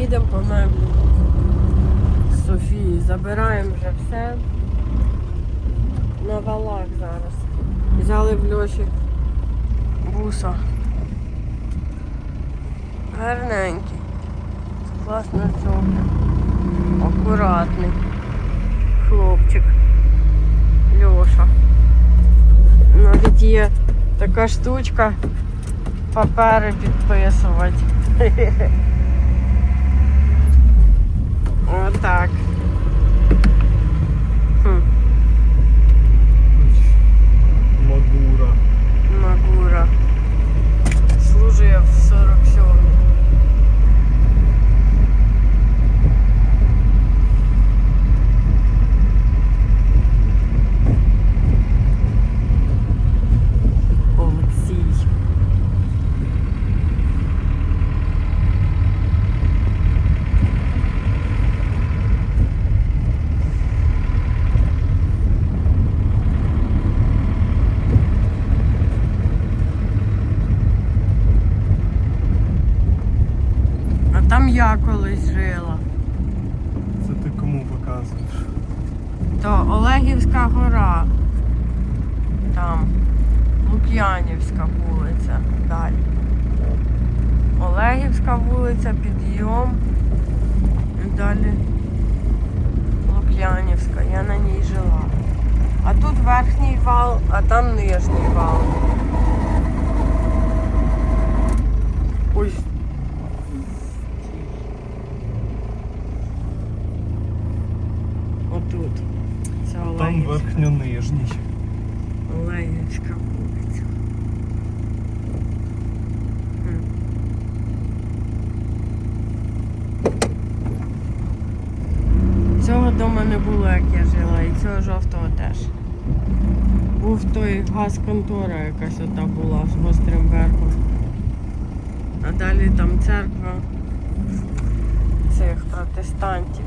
їдемо по меблі з Софії, забираємо вже все на валах зараз. Взяли в льоші буса. Гарненький. Класно цього. Акуратний. Хлопчик. Льоша. Навіть є така штучка папери підписувати. там я колись жила. Це ти кому показуєш? То Олегівська гора. Там. Лук'янівська вулиця. Далі. Олегівська вулиця, підйом. І далі Лук'янівська. Я на ній жила. А тут верхній вал, а там нижній вал. Ой. Отут. Це Там Олегівська. верхньонижній. Олегівська вулиця. Цього дома не було, як я жила, і цього жовтого теж. Був той газконтора якась ота була з гострим верхом. А далі там церква цих протестантів.